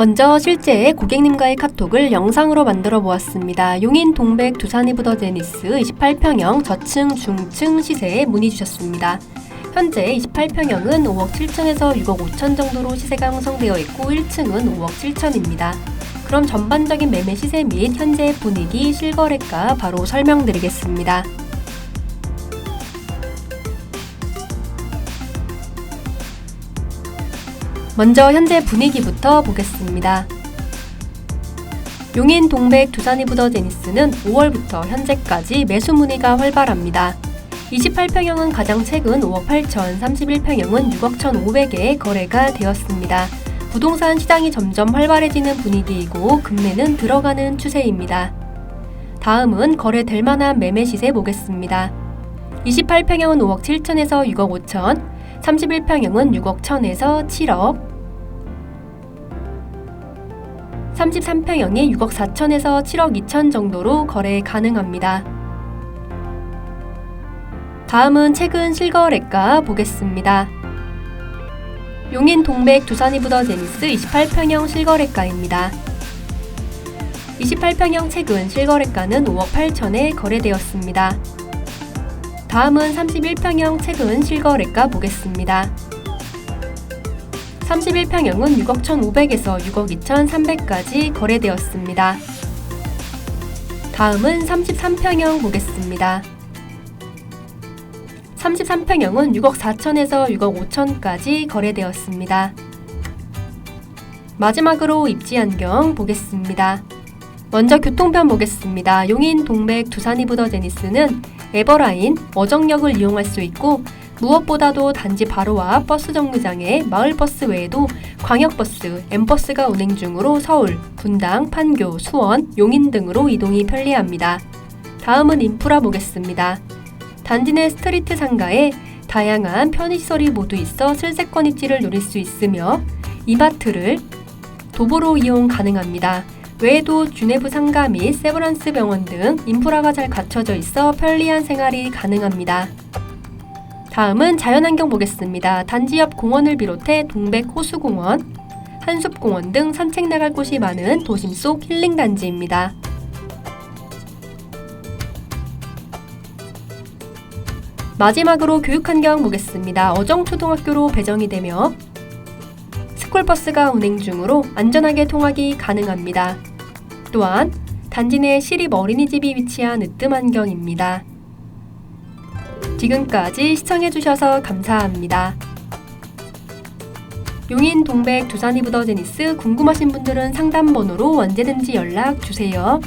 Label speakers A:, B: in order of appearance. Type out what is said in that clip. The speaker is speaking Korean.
A: 먼저 실제 고객님과의 카톡을 영상으로 만들어 보았습니다. 용인 동백 두산 이브더 제니스 28평형 저층 중층 시세에 문의 주셨습니다. 현재 28평형은 5억 7천에서 6억 5천 정도로 시세가 형성되어 있고 1층은 5억 7천입니다. 그럼 전반적인 매매 시세 및 현재 분위기 실거래가 바로 설명드리겠습니다. 먼저 현재 분위기부터 보겠습니다. 용인 동백 두산이 부더 제니스는 5월부터 현재까지 매수 문의가 활발합니다. 28평형은 가장 최근 5억 8천, 31평형은 6억 1,500에 거래가 되었습니다. 부동산 시장이 점점 활발해지는 분위기이고 금매는 들어가는 추세입니다. 다음은 거래될 만한 매매 시세 보겠습니다. 28평형은 5억 7천에서 6억 5천, 31평형은 6억 1천에서 7억, 33평형이 6억 4천에서 7억 2천 정도로 거래 가능합니다. 다음은 최근 실거래가 보겠습니다. 용인 동백 두산이 부더 제니스 28평형 실거래가입니다. 28평형 최근 실거래가는 5억 8천에 거래되었습니다. 다음은 31평형 최근 실거래가 보겠습니다. 31평형은 6억 1,500에서 6억 2,300까지 거래되었습니다. 다음은 33평형 보겠습니다. 33평형은 6억 4천에서 6억 5천까지 거래되었습니다. 마지막으로 입지 안경 보겠습니다. 먼저 교통편 보겠습니다. 용인 동백 두산이 부더 제니스는 에버라인 어정역을 이용할 수 있고 무엇보다도 단지 바로 앞 버스 정류장에 마을버스 외에도 광역버스, 엠버스가 운행 중으로 서울, 분당, 판교, 수원, 용인 등으로 이동이 편리합니다. 다음은 인프라 보겠습니다. 단지 내 스트리트 상가에 다양한 편의시설이 모두 있어 슬세권 입지를 누릴 수 있으며 이마트를 도보로 이용 가능합니다. 외에도 주네브 상가 및 세브란스 병원 등 인프라가 잘 갖춰져 있어 편리한 생활이 가능합니다. 다음은 자연환경 보겠습니다. 단지 옆 공원을 비롯해 동백 호수공원, 한숲공원 등 산책 나갈 곳이 많은 도심 속 힐링 단지입니다. 마지막으로 교육 환경 보겠습니다. 어정초등학교로 배정이 되며 스쿨버스가 운행 중으로 안전하게 통학이 가능합니다. 또한 단지 내 시립 어린이집이 위치한 으뜸 환경입니다. 지금까지 시청해주셔서 감사합니다. 용인 동백 두산이 부더 제니스 궁금하신 분들은 상담 번호로 언제든지 연락 주세요.